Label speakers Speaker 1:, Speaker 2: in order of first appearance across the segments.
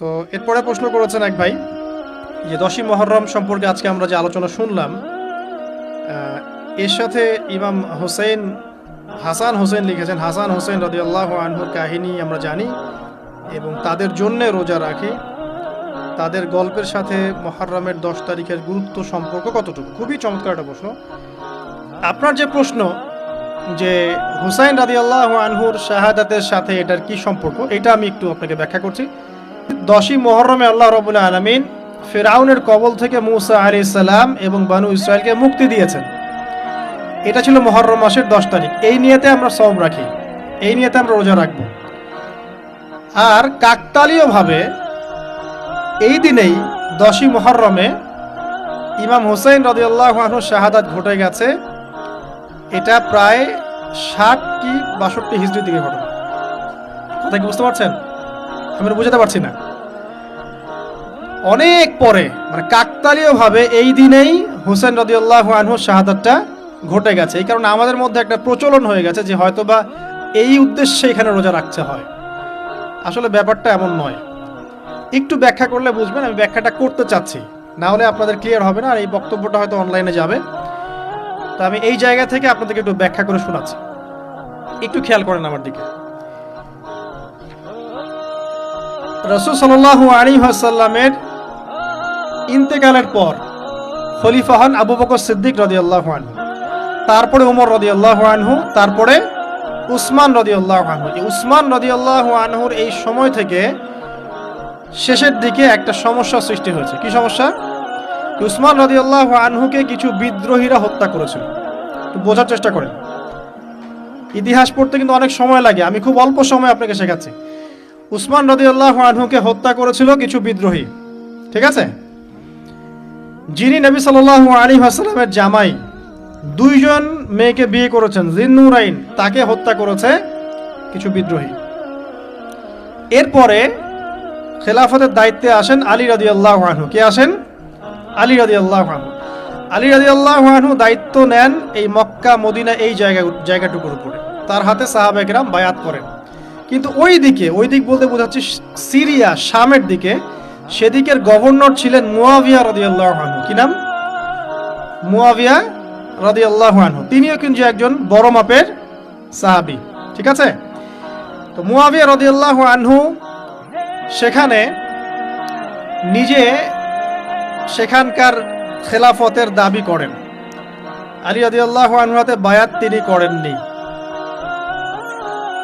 Speaker 1: তো এরপরে প্রশ্ন করেছেন এক ভাই যে দশই মহরম সম্পর্কে আজকে আমরা যে আলোচনা শুনলাম এর সাথে ইমাম হোসেন হাসান হোসেন লিখেছেন, হাসান হোসেন রদি আল্লাহ আনহুর কাহিনী আমরা জানি এবং তাদের জন্যে রোজা রাখি। তাদের গল্পের সাথে মহরমের দশ তারিখের গুরুত্ব সম্পর্ক কতটুকু? খুবই চমৎকার একটা প্রশ্ন। আপনার যে প্রশ্ন যে হুসাইন রাদি আল্লাহ আনহুর শাহাদাতের সাথে এটার কি সম্পর্ক, এটা আমি একটু আপনাকে ব্যাখ্যা করছি। দশই মহরমে আল্লাহ রবুল্লা আলমিন ফেরাউনের কবল থেকে মুসা আলি সালাম এবং বানু ইসরায়েলকে মুক্তি দিয়েছেন। এটা ছিল মহরম মাসের দশ তারিখ। এই নিয়েতে আমরা সব রাখি। এই নিয়েতে আমরা রোজা রাখব। আর কাকতালীয়ভাবে এই দিনেই দশই মহরমে ইমাম হুসাইন রদিয়াল্লাহ শাহাদাত ঘটে গেছে। এটা প্রায় ষাট কি বাষট্টি হিজড়ির দিকে ঘটনা কথা কি বুঝতে পারছেন? আমি বুঝাতে পারছি না। অনেক পরে মানে কাকতালীয় ভাবে এই দিনেই হোসেন রদিউল্লাহ আনহুর শাহাদাতটা ঘটে গেছে। এই কারণে আমাদের মধ্যে একটা প্রচলন হয়ে গেছে যে হয়তোবা এই উদ্দেশ্যে এখানে রোজা রাখতে হয়। আসলে ব্যাপারটা এমন নয়। একটু ব্যাখ্যা করলে বুঝবেন, আমি ব্যাখ্যাটা করতে চাচ্ছি। না হলে আপনাদের ক্লিয়ার হবে না, আর এই বক্তব্যটা হয়তো অনলাইনে যাবে। তো আমি এই জায়গা থেকে আপনাদেরকে একটু ব্যাখ্যা করে শোনাচ্ছি। একটু খেয়াল করেন আমার দিকে। রসুল সাল্লাহ আলী আসাল্লামের ইন্তেকালের পর খলিফা হন আবু বকর সিদ্দিক রদি আল্লাহ তারপরে উমর রদি আল্লাহ আনহু, তারপরে উসমান রদি আল্লাহ আনহু। এই উসমান রদি আল্লাহ আনহুর এই সময় থেকে শেষের দিকে একটা সমস্যা সৃষ্টি হয়েছে। কি সমস্যা? উসমান রদি আল্লাহ আনহুকে কিছু বিদ্রোহীরা হত্যা করেছিল। একটু বোঝার চেষ্টা করেন। ইতিহাস পড়তে কিন্তু অনেক সময় লাগে। আমি খুব অল্প সময় আপনাকে শেখাচ্ছি। উসমান রদি আল্লাহ আনহুকে হত্যা করেছিল কিছু বিদ্রোহী। ঠিক আছে? যিনি নবী সাল্লাহ আলী হাসলামের জামাই, দুইজন মেয়েকে বিয়ে করেছেন, জিন্নুরাইন, তাকে হত্যা করেছে কিছু বিদ্রোহী। এরপরে খেলাফতের দায়িত্বে আসেন আলী রাদি আল্লাহ আনহু। কে আসেন? আলী রাদি আল্লাহ আনহু। আলী রাদি আল্লাহ আনহু দায়িত্ব নেন এই মক্কা মদিনা এই জায়গা জায়গাটুকুর উপরে। তার হাতে সাহাবেকরাম বায়াত করেন। কিন্তু ওই দিকে, ওই দিক বলতে বোঝাচ্ছি সিরিয়া, শামের দিকে, সেদিকের গভর্নর ছিলেন মুয়াবিয়া রদি আল্লাহ কি নাম? মুয়াবিয়া রদি আল্লাহ তিনিও কিন্তু একজন বড় মাপের সাহাবি। ঠিক আছে? তো মুয়াবিয়া আল্লাহ আনহু সেখানে নিজে সেখানকার খেলাফতের দাবি করেন। আলী আদি আল্লাহ আনহাতে বায়াত তিনি করেননি।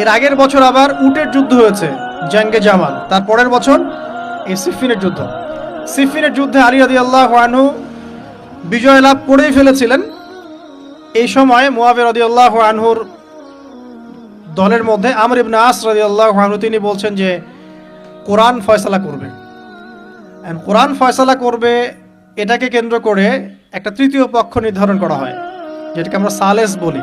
Speaker 1: এর আগের বছর আবার উটের যুদ্ধ হয়েছে, জাঙ্গে জামাল। তার পরের বছর এই সিফিনের যুদ্ধ। সিফিনের যুদ্ধে আলী আদি আল্লাহ আনহু বিজয় লাভ করেই ফেলেছিলেন। এই সময় মোয়াবের রদি আল্লাহ আনহুর দলের মধ্যে আমর ইবনে আস রদি আল্লাহ আনহু, তিনি বলছেন যে, কোরআন ফয়সালা করবে। কোরআন ফয়সালা করবে, এটাকে কেন্দ্র করে একটা তৃতীয় পক্ষ নির্ধারণ করা হয়, যেটাকে আমরা সালেস বলি।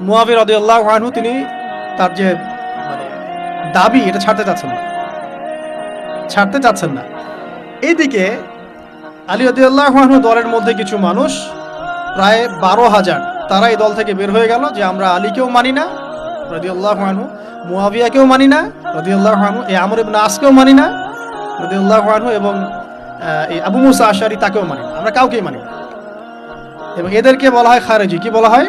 Speaker 1: মুয়াবির রদিয়াল্লাহ আনহু, তিনি তার যে মানে দাবি, এটা ছাড়তে চাচ্ছেন না। ছাড়তে চাচ্ছেন না। এইদিকে আলী আদিউল্লাহনু দলের মধ্যে কিছু মানুষ, প্রায় বারো হাজার, তারা এই দল থেকে বের হয়ে গেল যে, আমরা আলীকেও মানি না রদিউল্লাহ আনহু মুয়াবিয়াকেও মানি না রদিউল্লাহ আনহু, এই আমর ইবনে আসকেও মানি না রদিউল্লাহ আনহু এবং এই আবু মুসা আশারি তাকেও মানি না। আমরা কাউকেই মানি না। এবং এদেরকে বলা হয় খারেজি। কি বলা হয়?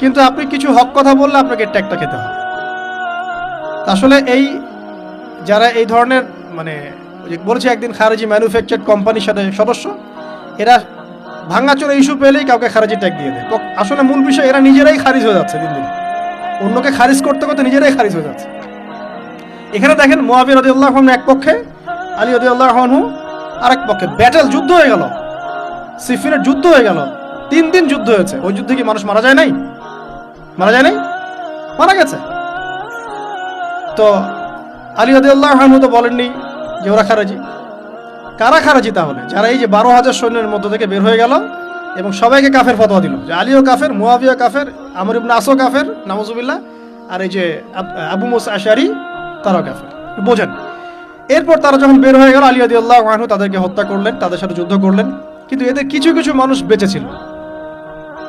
Speaker 1: কিন্তু আপনি কিছু হক কথা বললে আপনাকে ট্যাগটা খেতে হবে। আসলে এই যারা এই ধরনের মানে বলছে একদিন খারেজি ম্যানুফ্যাকচার কোম্পানির সাথে সদস্য, এরা ভাঙাচোরা ইস্যু পেলেই কাউকে খারেজি ট্যাগ দিয়ে দেয়। আসলে মূল বিষয়, এরা নিজেরাই খারিজ হয়ে যাচ্ছে দিন দিন। অন্যকে খারিজ করতে করতে নিজেরাই খারিজ হয়ে যাচ্ছে। এখানে দেখেন মোয়াবি রদিউল্লাহ এক পক্ষে, আলী রদিউল্লাহ আর এক পক্ষে। ব্যাটেল যুদ্ধ হয়ে গেল। সিফিনের যুদ্ধ হয়ে গেল। তিন দিন যুদ্ধ হয়েছে। ওই যুদ্ধে কি মানুষ মারা যায় নাই? মারা যায় নাই? মারা গেছে। তো আলী রদিউল্লাহ তো বলেননি যে ওরা খারাজি। কারা খারাজি তাহলে? যারা এই যে বারো হাজার সৈন্যের মধ্য থেকে বের হয়ে গেল এবং সবাইকে কাফের ফতোয়া দিল। যে আলীও কাফের মুয়াবিয়া কাফের, আমর ইবনে আসো কাফের নামজুবিল্লাহ আর এই যে আবু মুসা আশারি, তারাও কাফের। বোঝেন। এরপর তারা যখন বের হয়ে গেল, আলী আনহু তাদেরকে হত্যা করলেন, তাদের সাথে যুদ্ধ করলেন। কিন্তু এদের কিছু কিছু মানুষ বেঁচে ছিল।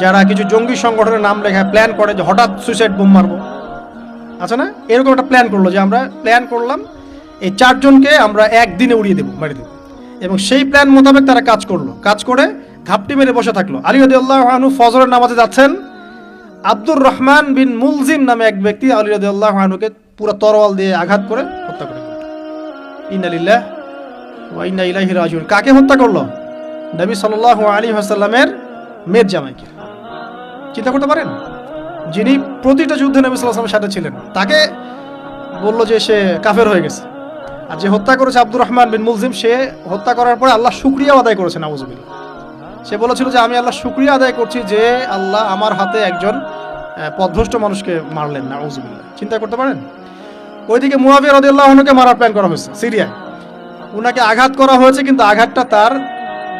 Speaker 1: যারা কিছু জঙ্গি সংগঠনের নাম লেখা প্ল্যান করে যে হঠাৎ সুইসাইড বোম মারবো। আচ্ছা না? এরকম একটা প্ল্যান করল যে আমরা প্ল্যান করলাম, এই চারজনকে আমরা একদিনে উড়িয়ে দেবো দেবো। এবং সেই প্ল্যান মোতাবেক তারা কাজ করল। কাজ করে ঘাপটি মেরে বসে থাকল। আলী আল্লাহ ফজরের নামাজে যাচ্ছেন। আব্দুর রহমান বিন মুলজিম নামে এক ব্যক্তি আলী আল্লাহ আনুকে পুরো তরোয়াল দিয়ে আঘাত করে হত্যা করে। রাজিউন। কাকে হত্যা করল? নবী সাল্লাল্লাহু আলী ওয়াসাল্লামের মেয়ের জামাইকে। চিন্তা করতে পারেন? যিনি প্রতিটা যুদ্ধে নবী আলাইহি সাথে ছিলেন তাকে বলল যে সে কাফের হয়ে গেছে। আর যে হত্যা করেছে আব্দুর রহমান বিন মুলজিম সে হত্যা করার পরে আল্লাহ শুক্রিয়া আদায় করেছে নাউজুবিল্লাহ সে বলেছিল যে আমি আল্লাহ শুক্রিয়া আদায় করছি যে আল্লাহ আমার হাতে একজন আহ, পথভ্রষ্ট মানুষকে মারলেন না নাউজুবিল্লাহ চিন্তা করতে পারেন? ওইদিকে মুয়াবিয়া রাদিয়াল্লাহু আনহুকে মারার প্ল্যান করা হয়েছে সিরিয়ায়। উনাকে আঘাত করা হয়েছে কিন্তু আঘাতটা তার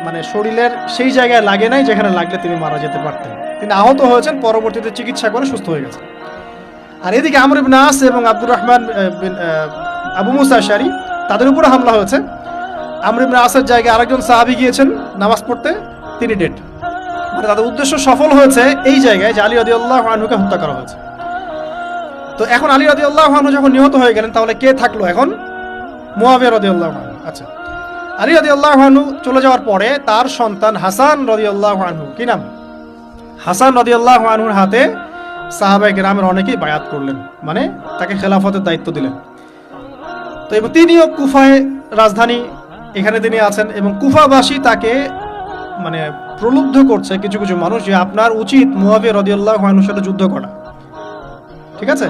Speaker 1: মানে শরীরের সেই জায়গায় লাগে নাই যেখানে লাগলে তিনি মারা যেতে পারতেন। তিনি আহত হয়েছেন, পরবর্তীতে চিকিৎসা করে সুস্থ হয়ে গেছেন। আর এদিকে আমর আস এবং আব্দুর রহমান আবু মুসা আশারি, তাদের উপরে হামলা হয়েছে। আমর ইবনে আসের জায়গায় আরেকজন সাহাবি গিয়েছেন নামাজ পড়তে, তিনি ডেট মানে তাদের উদ্দেশ্য সফল হয়েছে এই জায়গায় যে আলী আদি আল্লাহ আনহুকে হত্যা করা হয়েছে। তো এখন আলী আদি আল্লাহ আনহু যখন নিহত হয়ে গেলেন, তাহলে কে থাকল এখন? মুয়াবিয়া রদি আল্লাহ আনহু। আচ্ছা। আলী রদি আল্লাহ আনহু চলে যাওয়ার পরে তার সন্তান হাসান রদি আল্লাহ আনহু। কি নাম? হাসান রদি আল্লাহ আনহুর হাতে সাহাবাই গ্রামের অনেকেই বায়াত করলেন মানে তাকে খেলাফতের দায়িত্ব দিলেন। তো এবং তিনিও কুফায় রাজধানী এখানে তিনি আছেন এবং কুফাবাসী তাকে মানে প্রলুব্ধ করছে কিছু কিছু মানুষ যে আপনার উচিত মুয়াবিয়া রদিয়াল্লাহ আনহুর সাথে যুদ্ধ করা। ঠিক আছে?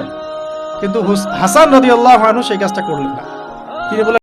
Speaker 1: কিন্তু হাসান রদিয়াল্লাহ আনহু সেই কাজটা করলেন না। তিনি বলে